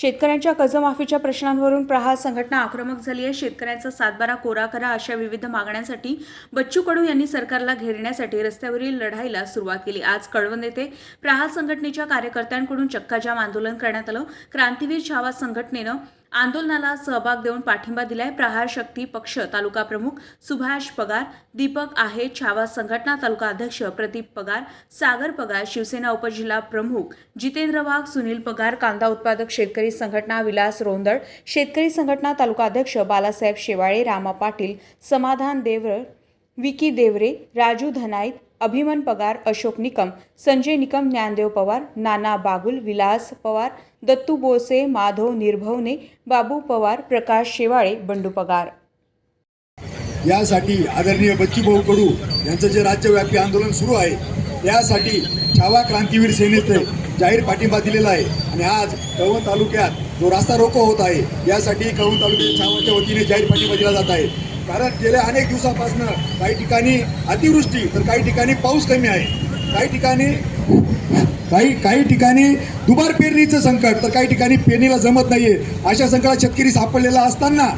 शेतकऱ्यांच्या कर्जमाफीच्या प्रश्नांवरून प्रहार संघटना आक्रमक झाली आहे. शेतकऱ्यांचा सातबारा कोरा करा अशा विविध मागण्यांसाठी बच्चू कडू यांनी सरकारला घेरण्यासाठी रस्त्यावरील लढाईला सुरुवात केली. आज कळवण येथे प्रहार संघटनेच्या कार्यकर्त्यांकडून चक्काजाम आंदोलन करण्यात आलं. क्रांतीवीर छावा संघटनेनं आंदोलनाला सहभाग देऊन पाठिंबा दिलाय प्रहार शक्ती पक्ष तालुका प्रमुख सुभाष पगार दीपक आहे छावा संघटना तालुका अध्यक्ष प्रदीप पगार सागर पगार शिवसेना उपजिल्हा प्रमुख जितेंद्र वाघ सुनील पगार कांदा उत्पादक शेतकरी संघटना विलास रोंदळ शेतकरी संघटना तालुका अध्यक्ष बालासाहेब शेवाळे रामा पाटील समाधान देवर विकी देवरे राजू धनाईत अभिमन पगार अशोक निकम संजय निकम ज्ञानदेव पवार नाना बागुल विलास पवार दत्तू बोसे माधव निर्भवने बाबू पवार प्रकाश शेवाळे बंडू पगार. यासाठी आदरणीय बच्चूभाऊ कडू यांचं जे राज्यव्यापी आंदोलन सुरू आहे यासाठी छावा क्रांतीवीर सेनेचे जाहीर पाठिंबा दिलेला आहे. आणि आज कळवण तालुक्यात जो रास्ता रोको होत आहे यासाठी कळवण तालुक्यात छावाच्या वतीने जाहीर पाठिंबा दिला जात आहे. कारण गेल्या अनेक दिवसापासून काही ठिकाणी अतिवृष्टी तर काही ठिकाणी पाऊस कमी आहे. काही ठिकाणी काही काही ठिकाणी दुबार पेरणीचं संकट तर काही ठिकाणी पेरणीला जमत नाहीये. अशा संकटात शेतकरी सापडलेला असताना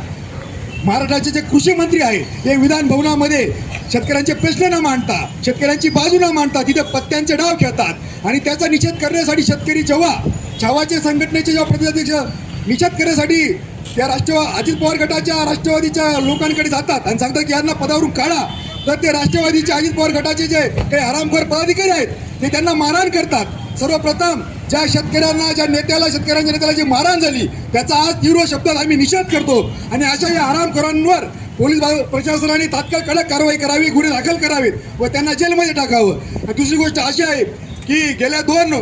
महाराष्ट्राचे जे कृषी मंत्री आहेत ते विधान भवनामध्ये शेतकऱ्यांचे प्रश्न न मांडता शेतकऱ्यांची बाजू न मांडता तिथे पत्त्यांचे डाव खेळतात. आणि त्याचा निषेध करण्यासाठी शेतकरी जेव्हा छावाचे संघटनेचे जेव्हा प्रतिनिधी निषेध करण्यासाठी त्या राष्ट्रवा अजित पवार गटाच्या राष्ट्रवादीच्या लोकांकडे जातात आणि सांगतात की यांना पदावरून काढा. तर ते राष्ट्रवादीचे अजित पवार गटाचे जे काही हरामखोर पदाधिकारी आहेत ते त्यांना मारहाण करतात. सर्वप्रथम ज्या शेतकऱ्यांना ज्या नेत्याला शेतकऱ्यांच्या नेत्याला जी मारहाण झाली त्याचा आज तीव्र शब्दात आम्ही निषेध करतो. आणि अशा या हरामखोरांवर पोलीस प्रशासनाने तात्काळ कडक कारवाई करावी गुन्हे दाखल करावेत व त्यांना जेलमध्ये टाकावं. दुसरी गोष्ट अशी आहे की गेल्या दोन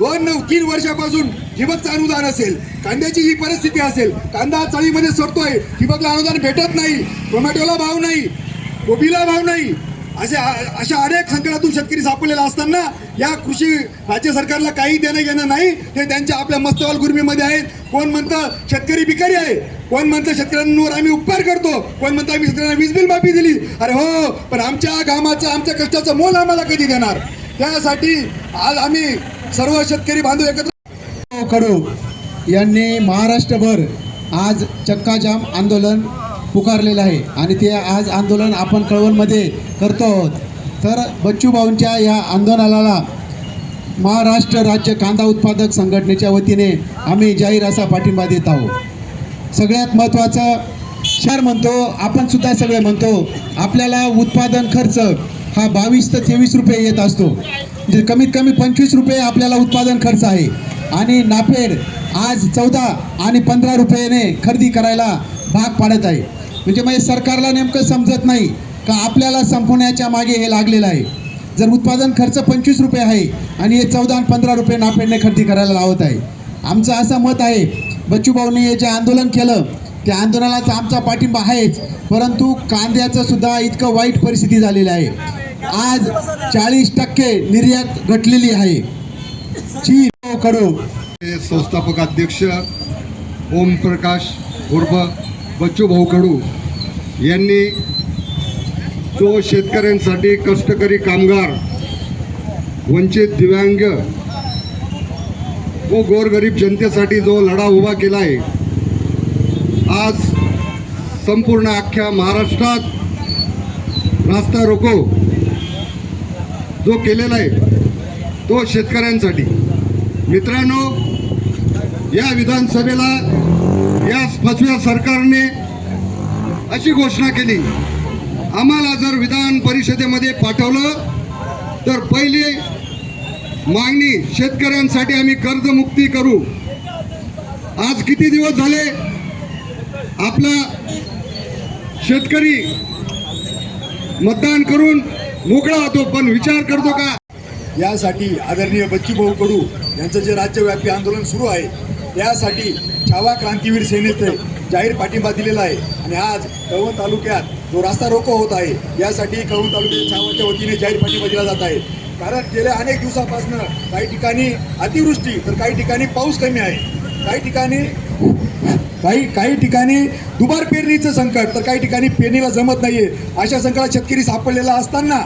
दोन तीन वर्षापासून ठिबकचं अनुदान असेल. कांद्याची ही परिस्थिती असेल. कांदा चाळीमध्ये सरतोय ठिबकला अनुदान भेटत नाही. टोमॅटोला भाव नाही. कोबीला भाव नाही. असे अशा अनेक संकटातून शेतकरी सापडलेला असताना या कृषी राज्य सरकारला काही देणं घेणं नाही. ते त्यांच्या आपल्या मस्तवाल गुर्मीमध्ये आहेत. कोण म्हणतं शेतकरी भिकारी आहे? कोण म्हणतं शेतकऱ्यांवर आम्ही उपकार करतो? कोण म्हणतं आम्ही शेतकऱ्यांना वीज बिल माफी दिली? अरे हो पण आमच्या घामाचं आमच्या कष्टाचं मोल आम्हाला कधी देणार? त्यासाठी आज आम्ही सर्व शेतकरी बांधव एकत्र कडू यांनी महाराष्ट्रभर आज चक्काजाम आंदोलन पुकारलेलं आहे. आणि ते आज आंदोलन आपण कळवणमध्ये करतो आहोत. तर बच्चूभाऊंच्या या आंदोलनाला महाराष्ट्र राज्य कांदा उत्पादक संघटनेच्या वतीने आम्ही जाहीर असा पाठिंबा देत आहोत. सगळ्यात महत्त्वाचं शहर म्हणतो आपण सुद्धा सगळे म्हणतो आपल्याला उत्पादन खर्च हा बावीस ते तेवीस रुपये येत असतो. म्हणजे कमीत कमी पंचवीस रुपये आपल्याला उत्पादन खर्च आहे. आणि नाफेड आज चौदा आणि पंधरा रुपयाने खरेदी करायला भाग पाडत आहे. म्हणजे म्हणजे सरकारला नेमकं समजत नाही का आपल्याला संपवण्याच्या मागे हे लागलेलं आहे. जर उत्पादन खर्च पंचवीस रुपये आहे आणि हे चौदा आणि पंधरा रुपये नाफेडने खरेदी करायला लावत आहे. आमचं असं मत आहे बच्चूभाऊंनी हे जे आंदोलन केलं त्या आंदोलनाचा आमचा पाठिंबा आहेच. परंतु कांद्याचं सुद्धा इतकं वाईट परिस्थिती झालेली आहे. आज चाळीस टक्के निर्यात घटलेली आहे. चीन कडू. हे संस्थापक अध्यक्ष ओमप्रकाश उर्फ बच्चूभाऊ कडू यांनी जो शेतकऱ्यांसाठी कष्टकरी कामगार वंचित दिव्यांग व गोरगरीब जनतेसाठी जो लढा उभा केला आहे आज संपूर्ण अख्ख्या महाराष्ट्रात रास्ता रोको. जो केलेला आहे तो शेतकऱ्यांसाठी. मित्रांनो या विधानसभेला या फसव्या सरकारने अशी घोषणा केली. आम्हाला जर विधान परिषदेमध्ये पाठवलं तर पहिली मागणी शेतकऱ्यांसाठी आम्ही कर्जमुक्ती करू. आज किती दिवस झाले? आपला शेतकरी मतदान करून मोकळा होतो पण विचार करतो का? यासाठी आदरणीय बच्चूभाऊ कडू यांचं जे राज्यव्यापी आंदोलन सुरू आहे यासाठी छावा क्रांतीवीर सेनेचे जाहीर पाठिंबा दिलेला आहे. आणि आज कळवण तालुक्यात जो रास्ता रोको होत आहे यासाठी कळवण तालुक्यात छावाच्या वतीने जाहीर पाठिंबा दिला जात आहे. कारण गेल्या अनेक दिवसापासून काही ठिकाणी अतिवृष्टी तर काही ठिकाणी पाऊस कमी आहे. काही ठिकाणी काही काही ठिकाणी दुबार पेरणीचं संकट तर काही ठिकाणी पेरणीला जमत नाहीये. अशा संकटात शेतकरी सापडलेला असताना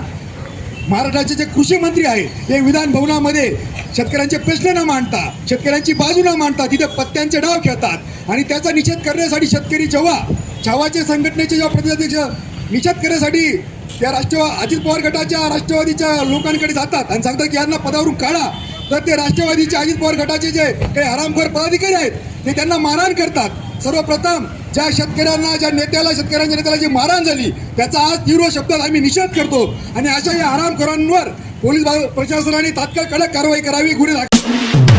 महाराष्ट्राचे जे कृषी मंत्री आहेत. हे विधान भवनामध्ये शेतकऱ्यांचे प्रश्न न मांडता शेतकऱ्यांची बाजू न मांडता तिथे पत्त्यांचे डाव खेळतात. आणि त्याचा निषेध करण्यासाठी शेतकरी जेव्हा छावाचे संघटनेचे जेव्हा प्रतिनिधीचे निषेध करण्यासाठी त्या राष्ट्रवा अजित पवार गटाच्या राष्ट्रवादीच्या लोकांकडे जातात आणि सांगतात की यांना पदावरून काढा. तर ते राष्ट्रवादीचे अजित पवार गटाचे जे काही हरामखोर पदाधिकारी आहेत ते त्यांना मारहाण करतात. सर्वप्रथम ज्या शेतकऱ्यांना ज्या नेत्याला शेतकऱ्यांच्या नेत्याला जी मारहाण झाली त्याचा आज तीव्र शब्दात आम्ही निषेध करतो. आणि अशा या हरामखोरांवर पोलीस प्रशासनाने तात्काळ कडक कारवाई करावी गुन्हे